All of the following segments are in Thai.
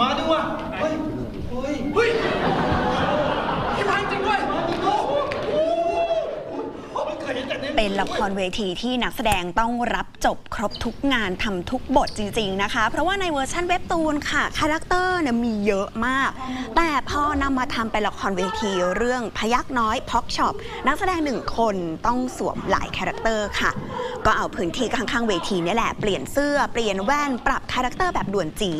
มาด้วยว่ะเฮ้ยเฮ้ย เป็นละครเวทีที่นักแสดงต้องรับจบครบทุกงานทำทุกบทจริง ๆนะคะ เพราะว่าในเวอร์ชันเว็บตูนค่ะคาแรคเตอร์เนี่ยมีเยอะมาก แต่พอนำมาทำเป็นละครเวทีเรื่องพยักน้อยพ็อกช็อปนักแสดงหนึ่งคนต้องสวมหลายคาแรคเตอร์ค่ะ ก็เอาพื้นที่ข้างๆเวทีนี่แหละเปลี่ยนเสื้อเปลี่ยนแว่นปรับคาแรคเตอร์แบบด่วนจี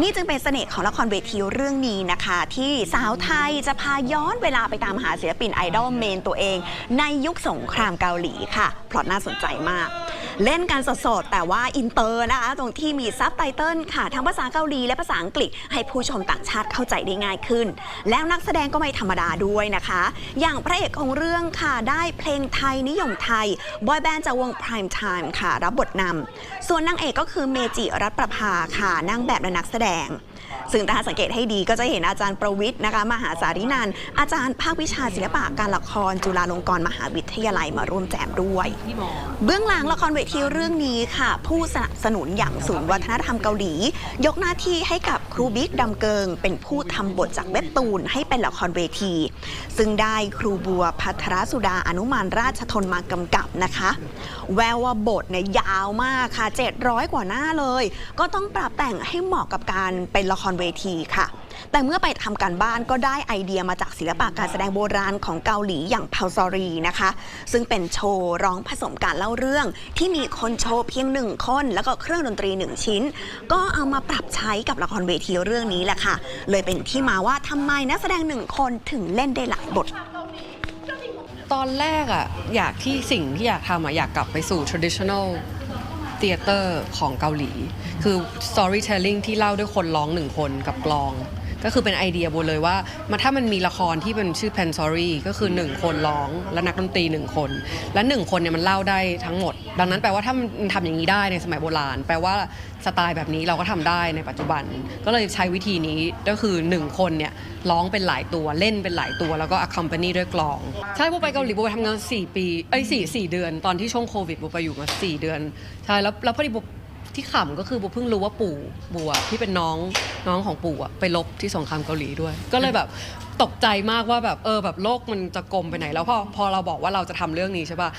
นี่จึงเป็นเสน่ห์ของละครเวทีเรื่องนี้นะคะ ที่สาวไทยจะพาย้อนเวลาไปตามหาศิลปินไอดอลเมนตัวเอง ในยุคสงครามเกาหลีค่ะเพราะน่าสนใจมาก เล่นกันสดๆ แต่ว่าอินเตอร์นะคะ ตรงที่มีซับไตเติลค่ะ ทั้งภาษาเกาหลีและภาษาอังกฤษ ให้ผู้ชมต่างชาติเข้าใจได้ง่ายขึ้น แล้วนักแสดงก็ไม่ธรรมดาด้วยนะคะ อย่างพระเอกของเรื่องค่ะ ได้เพลงไทยนิยมไทย บอยแบนด์จากวง Prime Time ค่ะ รับบทนำส่วนนางเอกก็คือเมจิรัตประภาค่ะนางแบบและนักแสดง ซึ่งถ้าสังเกตให้ดีก็จะเห็นอาจารย์ประวิทย์นะคะมหาสารินันอาจารย์ภาควิชาศิลปะการละครจุฬาลงกรณ์มหาวิทยาลัยมาร่วมแจมด้วย เบื้องหลังละครเวทีเรื่องนี้ค่ะ ผู้สนับสนุนอย่างศูนย์วัฒนธรรมเกาหลี ยกหน้าที่ให้กับครูบิ๊กดำเกิง เป็นผู้ทำบทจากเว็บตูนให้เป็นละครเวที ซึ่งได้ครูบัวพัทรสุดาอนุมานราชทนมากำกับนะคะ แววว่าบทเนี่ยยาวมากค่ะ 700 กว่าหน้าเลย ก็ต้องปรับแต่งให้เหมาะกับการเป็นละครเวทีค่ะ แต่เมื่อไปทำการบ้านก็ได้ไอเดียมาจากศิลปะการแสดงโบราณของเกาหลีอย่างพาซอรีนะคะ ซึ่งเป็นโชว์ร้องผสมการเล่าเรื่อง ที่มีคนโชว์เพียงหนึ่งคน แล้วก็เครื่องดนตรีหนึ่งชิ้น ก็เอามาปรับใช้กับละครเวทีเรื่องนี้แหละค่ะ เลยเป็นที่มาว่าทำไมนักแสดงหนึ่งคนถึงเล่นได้หลายบทตอนแรกอะอยากที่สิ่งที่อยากทำอะอยากกลับไปสู่ traditional เตเตอร์ของเกาหลี คือ storytelling ที่เล่าด้วยคนร้องหนึ่งคนกับกลอง ก็คือเป็นไอเดียโบเลยว่ามาถ้ามันมีละครที่เป็นชื่อ p a n s o r y ก็คือ 1 คนร้องและนักดนตรี 1 คน และ 1 คนเนี่ยมันเล่าได้ทั้งหมด ดังนั้นแปลว่าถ้ามันทำอย่างนี้ได้ในสมัยโบราณ แปลว่าสไตล์แบบนี้เราก็ทำได้ในปัจจุบัน ก็เลยใช้วิธีนี้ก็คือ 1 คนเนี่ยร้องเป็นหลายตัวเล่นเป็นหลายตัวแล้วก็ accompany ด้วยกลอง ใช่โบไปเกาหลีโบไปทำงาน 4 ปีเอ้ยสี่สี่เดือน ตอนที่ช่วงโควิดโบไปอยู่มา 4 เดือนใช่แล้วแล้วพอดีโบ ที่ขำก็คือโบเพิ่งรู้ว่าปู่บัวที่เป็นน้องน้องของปู่อะไปลบที่สงครามเกาหลีด้วย ก็เลยแบบตกใจมากว่าแบบเออแบบโลกมันจะกลมไปไหน แล้วพอพอเราบอกว่าเราจะทำเรื่องนี้ใช่ป่ะ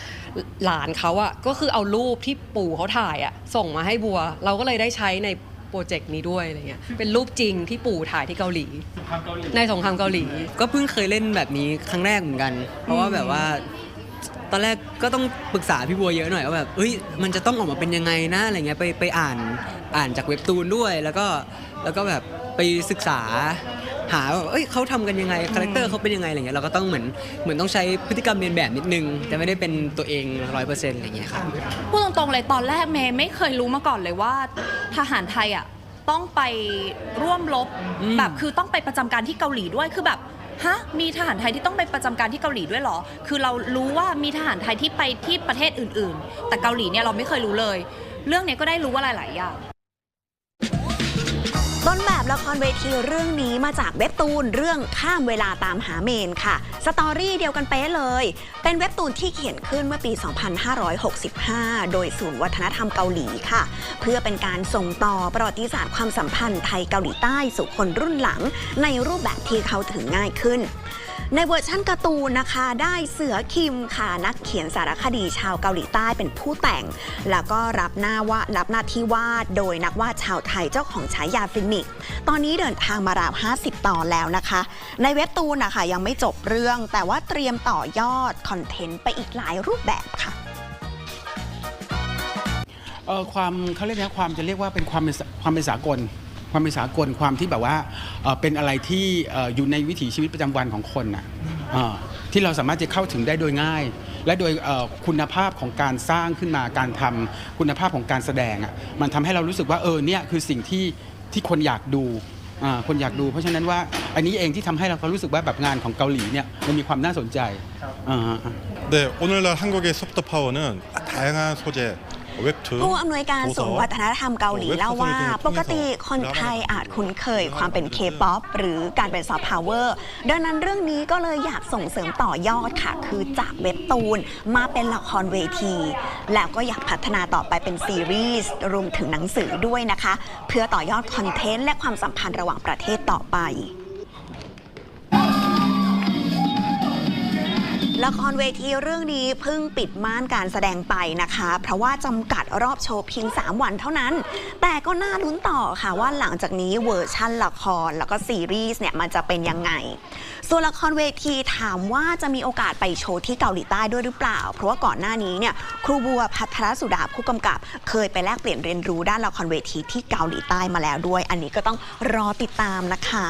หลานเขาอะก็คือเอารูปที่ปู่เขาถ่ายอะส่งมาให้บัว เราก็เลยได้ใช้ในโปรเจกต์นี้ด้วยอะไรเงี้ย เป็นรูปจริงที่ปู่ถ่ายที่เกาหลี ในสงครามเกาหลี ก็เพิ่งเคยเล่นแบบนี้ครั้งแรกเหมือนกัน เพราะว่าแบบว่า ตอนแรกก็ต้องปรึกษาพี่บัวเยอะหน่อยว่าแบบเอ้ยมันจะต้องออกมาเป็นยังไงนะอะไรเงี้ยไปไปอ่านอ่านจากเว็บตูนด้วยแล้วก็แล้วก็แบบไปศึกษาหาว่าเอ้ยเขาทำกันยังไงคาแรคเตอร์เขาเป็นยังไงอะไรเงี้ยเราก็ต้องเหมือนเหมือนต้องใช้พฤติกรรมเรียนแบบนิดนึง แต่ไม่ได้เป็นตัวเองร้อยเปอร์เซ็นต์อะไรเงี้ยครับพูดตรงๆเลยตอนแรกเมย์ไม่เคยรู้มาก่อนเลยว่าทหารไทยอะต้องไปร่วมรบอืมแบบคือต้องไปประจำการที่เกาหลีด้วยคือแบบ ฮะมีทหารไทยที่ต้องไปประจำการที่เกาหลีด้วยเหรอ คือเรารู้ว่ามีทหารไทยที่ไปที่ประเทศอื่น ๆ แต่เกาหลีเนี่ยเราไม่เคยรู้เลย เรื่องเนี้ยก็ได้รู้ว่าหลายๆอย่าง ต้นแบบละครเวทีเรื่องนี้มาจากเว็บตูนเรื่องข้ามเวลาตามหาเมนค่ะ สตอรี่เดียวกันเป๊ะเลย เป็นเว็บตูนที่เขียนขึ้นเมื่อปี 2565 โดยศูนย์วัฒนธรรมเกาหลีค่ะ เพื่อเป็นการส่งต่อประวัติศาสตร์ความสัมพันธ์ไทยเกาหลีใต้สู่คนรุ่นหลัง ในรูปแบบที่เข้าถึงง่ายขึ้น ในเวอร์ชั่นการ์ตูนนะคะ ได้เสือคิมค่ะนักเขียนสารคดีชาวเกาหลีใต้เป็นผู้แต่ง แล้วก็รับหน้าว่ารับหน้าที่วาดโดยนักวาดชาวไทยเจ้าของฉายาฟินิก ตอนนี้เดินทางมาราว50 ตอนแล้วนะคะ ในเว็บตูนนะคะยังไม่จบเรื่อง แต่ว่าเตรียมต่อยอดคอนเทนต์ไปอีกหลายรูปแบบค่ะเออความเขาเรียกนะความจะเรียกว่าเป็นความเป็นความเป็นสากล ความเป็นสากลความที่แบบว่าเอ่อเป็นอะไรที่เอ่ออยู่ในวิถีชีวิตประจำวันของคนนะเอ่อที่เราสามารถจะเข้าถึงได้โดยง่าย และโดยเอ่อคุณภาพของการสร้างขึ้นมาการทำคุณภาพของการแสดงอ่ะมันทำให้เรารู้สึกว่าเออเนี่ยคือสิ่งที่ที่คนอยากดูอ่าคนอยากดู เพราะฉะนั้นว่าอันนี้เองที่ทำให้เรารู้สึกว่าแบบงานของเกาหลีเนี่ยมันมีความน่าสนใจอ่าฮะ 네, 오늘날 한국의 소프트 파워는 다양한 소재, 웹툰, ผู้อำนวยการศูนย์วัฒนธรรมเกาหลีเล่าว่า ปกติคนไทยอาจคุ้นเคยความเป็นเคป๊อปหรือการเป็นซอฟต์พาวเวอร์ดังนั้นเรื่องนี้ก็เลยอยากส่งเสริมต่อยอดค่ะ คือจากเว็บตูนมาเป็นละครเวที แล้วก็อยากพัฒนาต่อไปเป็นซีรีส์รวมถึงหนังสือด้วยนะคะ เพื่อต่อยอดคอนเทนต์และความสัมพันธ์ระหว่างประเทศต่อไป ละครเวทีเรื่องนี้เพิ่งปิดม่านการแสดงไปนะคะ เพราะว่าจำกัดรอบโชว์เพียง 3 วันเท่านั้น แต่ก็น่าลุ้นต่อค่ะว่าหลังจากนี้เวอร์ชั่นละครแล้วก็ซีรีส์เนี่ยมันจะเป็นยังไง ส่วนละครเวทีถามว่าจะมีโอกาสไปโชว์ที่เกาหลีใต้ด้วยหรือเปล่า เพราะว่าก่อนหน้านี้เนี่ยครูบัวพัทรสุดาผู้กำกับ เคยไปแลกเปลี่ยนเรียนรู้ด้านละครเวทีที่เกาหลีใต้มาแล้วด้วย อันนี้ก็ต้องรอติดตามนะคะ